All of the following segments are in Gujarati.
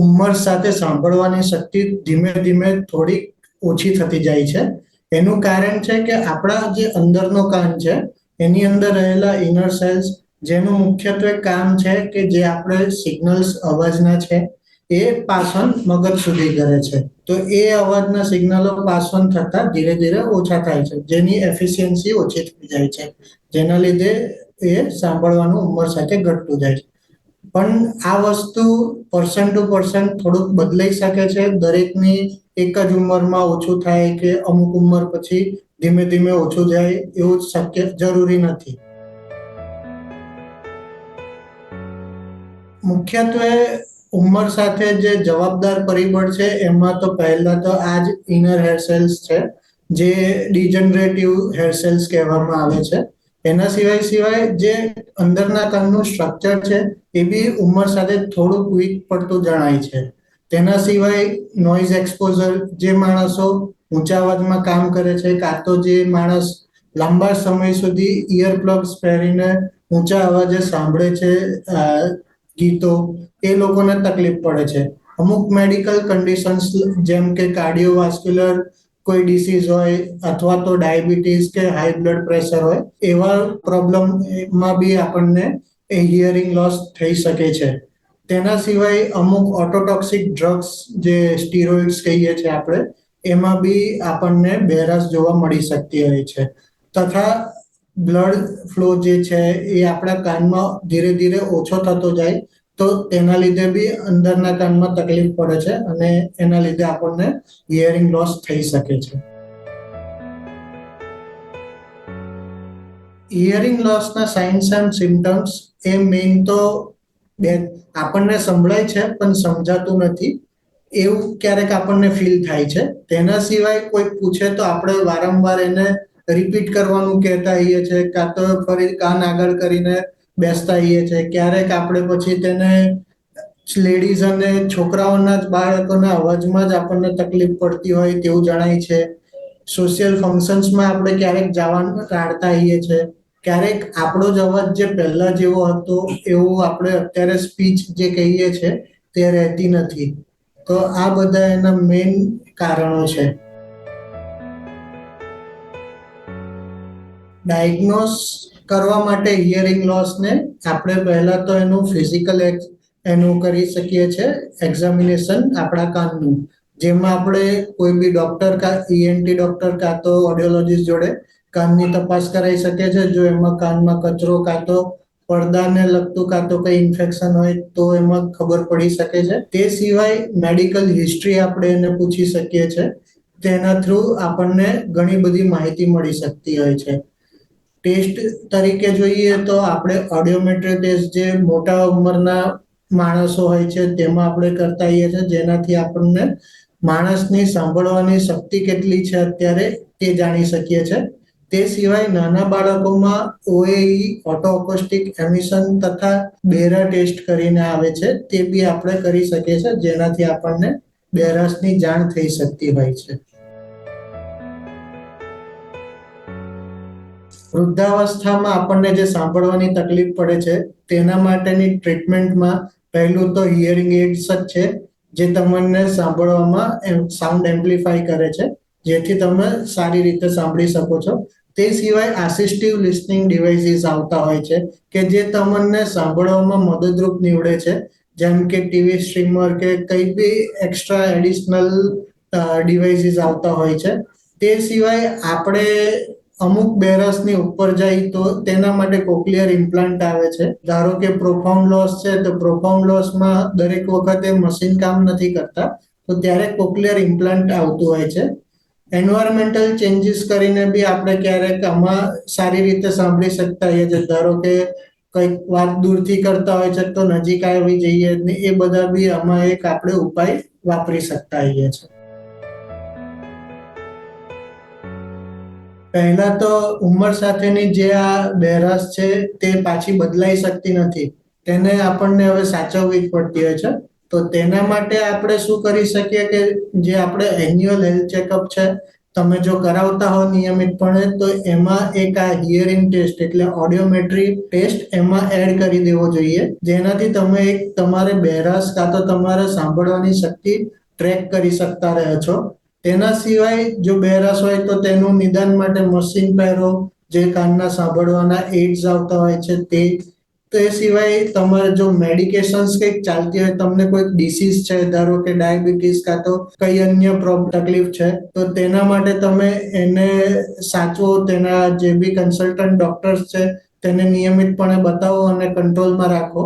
ઉંમર સાથે સાંભળવાની શક્તિ ધીમે ધીમે થોડી ઓછી થતી જાય છે. એનું કારણ છે કે આપણા જે અંદરનો કાન છે, એની અંદર રહેલા ઇનર સેલ્સ જેનું મુખ્યત્વે કામ છે કે જે આપણે સિગ્નલ્સ અવાજના છે, એ પાસન મગજ સુધી કરે છે. તો એ અવાજના સિગ્નલો પાસન થતા ધીરે ધીરે ઓછા થાય છે. જેની એફિશિયન્સી ઓછી થઈ જાય છે. જેના લીધે એ સાંભળવાનું ઉંમર સાથે ઘટતું જાય છે. પણ આ વસ્તુ પર્સન ટુ પર્સન થોડુંક બદલાઈ શકે છે. દરેકની એક જ ઉંમરમાં ઓછું થાય કે અમુક ઉંમર પછી ધીમે ધીમે ઓછું જાય એવું શક્ય, જરૂરી નથી. મુખ્યત્વે ઉંમર સાથે જે જવાબદાર પરિબળ છે, એમાં તો પહેલા તો આ જ ઇનર હેર સેલ્સ છે, જે ડિજનરેટિવ હેર સેલ્સ કહેવામાં આવે છે. એના સિવાય સિવાય જે અંદરના કાનનું સ્ટ્રક્ચર છે, એ બી ઉંમર સાથે થોડુંક વીક પડતું જણાય છે. તેના સિવાય નોઇઝ એક્સપોઝર જે માણસો ઊંચા અવાજમાં કામ કરે છે, કાં તો જે માણસ લાંબા સમય સુધી ઇયરપ્લગ્સ પહેરીને ઊંચા અવાજે સાંભળે છે ગીતો, એ લોકોને તકલીફ પડે છે. અમુક મેડિકલ કન્ડિશન્સ જેમ કે કાર્ડિયોવાસ્ક્યુલર કોઈ ડિસીઝ હોય અથવા તો ડાયાબિટીસ કે હાઈ બ્લડ પ્રેશર હોય, એવા પ્રોબ્લેમમાં બી આપણને એ હિયરિંગ લોસ થઈ શકે છે. તેના સિવાય અમુક ઓટોટોક્સિક ડ્રગ્સ જે સ્ટીરોઇડ્સ કહીએ છીએ આપણે, એમાં બી આપણને બહેરાશ જોવા મળી શકતી હોય છે. તથા બ્લડ ફ્લો જે છે એ આપણા કાનમાં ધીરે ધીરે ઓછો થતો જાય તો તેના લીધે બી અંદરના કાનમાં તકલીફ પડે છે અને એના લીધે આપણને હિયરિંગ લોસ થઈ શકે છે. હિયરિંગ લોસના સાઇન્સ એન્ડ સિમ્ટમ્સ એ મેઇન તો બે આપણને સંભળાય છે પણ સમજાતું નથી. એવું ક્યારેક આપણને ફીલ થાય છે. તેના સિવાય કોઈ પૂછે તો આપણે વારંવાર એને રિપીટ કરવાનું કહેતા હોઈએ છીએ, કાં તો ફરી કાન આગળ કરીને બેસતા હોઈએ છીએ ક્યારેક આપણે પછી તેને લેડીઝ અને છોકરાઓના જ બાળકોના અવાજમાં જ આપણને તકલીફ પડતી હોય તેવું જણાય છે. સોશિયલ ફંક્શન્સમાં આપણે ક્યારેક જવાનું ટાળતા હોઈએ છીએ ક્યારેક આપણો જ અવાજ જે પહેલા જેવો હતો એવું આપણે અત્યારે સ્પીચ જે કહીએ છીએ તે રહેતી નથી. તો આ બધા એના મેઇન કારણો છે. ડાયગ્નોસ કરવા માટે હિયરિંગ લોસને આપણે પહેલાં તો એનું ફિઝિકલ એનું કરી શકીએ છીએ એક્ઝામિનેશન આપણા કાનનું જેમાં આપણે કોઈ બી ડોક્ટર કા ઈએનટી ડોક્ટર કાં તો ઓડિયોલોજીસ્ટ જોડે કાનની તપાસ કરાવી શકે છે. જો એમાં કાનમાં કચરો કાં તો પડદાને લગતું કાં તો કંઈ ઇન્ફેક્શન હોય તો એમાં ખબર પડી શકે છે. તે સિવાય મેડિકલ હિસ્ટ્રી આપણે એને પૂછી શકીએ છીએ તેના થ્રુ આપણને ઘણી બધી માહિતી મળી શકતી હોય છે. ટેસ્ટ તરીકે જોઈએ તો આપણે ઓડિયોમેટ્રી ટેસ્ટ જે મોટા ઉંમરના માણસો હોય છે, તેમાં આપણે કરતા હોઈએ છીએ. જેનાથી આપણને માણસની સાંભળવાની શક્તિ કેટલી છે અત્યારે તે જાણી શકીએ છીએ. તે સિવાય નાના બાળકોમાં ઓએઈ, ઓટોકોસ્ટિક એમિશન તથા બેરા ટેસ્ટ કરીને આવે છે, તે બી આપણે કરી શકીએ છીએ. જેનાથી આપણને બેરાસની જાણ થઈ શકતી હોય છે. વૃદ્ધાવસ્થામાં આપણને જે સાંભળવાની તકલીફ પડે છે, તેના માટેની ટ્રીટમેન્ટમાં પહેલું તો હિયરિંગ એડ્સ જ છે, જે તમને સાંભળવામાં સાઉન્ડ એમ્પ્લિફાય કરે છે, જેથી તમે સારી રીતે સાંભળી શકો છો. તે સિવાય આસિસ્ટિવ લિસનિંગ ડિવાઇસીસ આવતા હોય છે, કે જે તમને સાંભળવામાં મદદરૂપ નીવડે છે, જેમ કે ટીવી સ્ટ્રીમર કે કંઈ બી એક્સ્ટ્રા એડિશનલ ડિવાઇસીસ આવતા હોય છે. તે સિવાય આપણે અમુક બેરસની ઉપર જાય તો તેના માટે કોક્લિયર ઇમ્પ્લાન્ટ આવે છે. ધારો કે પ્રોફાઉન્ડ લોસ છે, તો પ્રોફાઉન્ડ લોસમાં દરેક વખતે મશીન કામ નથી કરતા. તો ત્યારે કોક્લિયર ઇમ્પ્લાન્ટ આવતું હોય છે. એન્વાયરમેન્ટલ ચેન્જીસ કરીને બી આપણે ક્યારેક આમાં સારી રીતે સાંભળી શકતા હોઈએ છીએ. ધારો કે કંઈક વાત દૂરથી કરતા હોય છે, તો નજીક આવી જઈએ ને એ બધા બી આમાં એક આપણે ઉપાય વાપરી શકતા હોઈએ છીએ. પહેલા તો ઉંમર સાથેની જે આ બહેરાશ છે તે પાછી બદલાઈ શકતી નથી. તેને આપણને હવે સાચવવી જ પડતી હોય છે. તો તેના માટે આપણે શું કરી શકીએ કે જે આપણે એન્યુઅલ હેલ્થ ચેકઅપ છે, તમે જો કરાવતા હો નિયમિતપણે, તો એમાં એક આ હિયરિંગ ટેસ્ટ એટલે ઓડિયોમેટ્રી ટેસ્ટ એમાં એડ કરી દેવો જોઈએ. જેનાથી તમે એક તમારે બહેરાશ કાં તો તમારે સાંભળવાની શક્તિ ટ્રેક કરી શકતા રહો છો. તેના સિવાય જો બહેરાશ હોય તો તેનું નિદાન માટે મશીન પહેરો, જે કાનના સાંભળવાના એડ્સ આવતા હોય છે તે તો એ સિવાય તમારે જો મેડિકેશન્સ કંઈક ચાલતી હોય, તમને કોઈક ડિસીઝ છે, ધારો કે ડાયાબિટીસ કાં તો કઈ અન્ય તકલીફ છે, તો તેના માટે તમે એને સાચવો, તેના જે બી કન્સલ્ટન્ટ ડોક્ટર્સ છે, તેને નિયમિતપણે બતાવો અને કંટ્રોલમાં રાખો.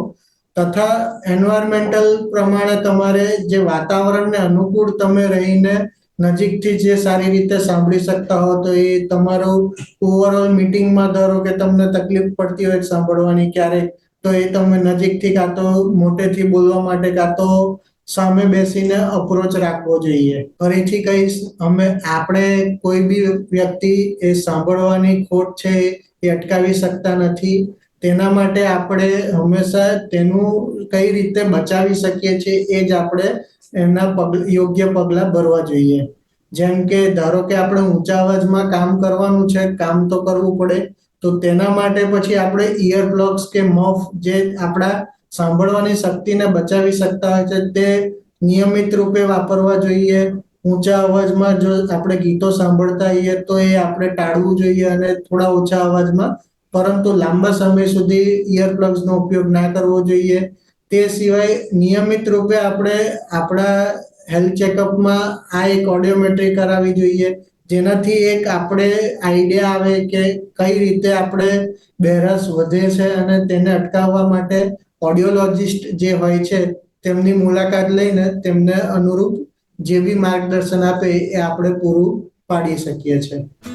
તથા એન્વાયરમેન્ટલ પ્રમાણે તમારે જે વાતાવરણને અનુકૂળ તમે રહીને નજીકથી જે સારી રીતે સાંભળી શકતા હો, તો એ તમારું ઓવરઓલ મીટિંગમાં ધારો કે તમને તકલીફ પડતી હોય સાંભળવાની ક્યારેક તો એ તમે નજીકથી કાં તો મોટેથી બોલવા માટે કાં તો સામે બેસીને અપ્રોચ રાખવો જોઈએ. ફરીથી કહીશ, અમે, આપણે કોઈ બી વ્યક્તિ એ સાંભળવાની ખોટ છે એ અટકાવી શકતા નથી. તેના માટે આપણે હંમેશા તેનું કઈ રીતે બચાવી શકીએ છીએ એ જ આપણે એના પગ, યોગ્ય પગલાં ભરવા જોઈએ. જેમ કે ધારો કે આપણે ઊંચા અવાજમાં કામ કરવાનું છે, કામ તો કરવું પડે, તો તેના માટે પછી આપણે ઇયર પ્લગ્સ કે મફ જે આપણા સાંભળવાની શક્તિને બચાવી શકતા હોય છે, તે નિયમિત રૂપે વાપરવા જોઈએ. ઊંચા અવાજમાં જો આપણે ગીતો સાંભળતા હોઈએ તો એ આપણે ટાળવું જોઈએ અને થોડા ઓછા અવાજમાં પરંતુ લાંબા સમય સુધી ઇયરપ્લગ્સનો ઉપયોગ ના કરવો જોઈએ. તે સિવાય નિયમિત રૂપે આપણે આપણા હેલ્થ ચેકઅપમાં આ એક ઓડિયોમેટ્રી કરાવવી જોઈએ. જેનાથી એક આપણે આઈડિયા આવે કે કઈ રીતે આપણે બહેરાશ વધે છે અને તેને અટકાવવા માટે ઓડિયોલોજિસ્ટ જે હોય છે, તેમની મુલાકાત લઈને તેમને અનુરૂપ જે બી માર્ગદર્શન આપે એ આપણે પૂરું પાડી શકીએ છીએ.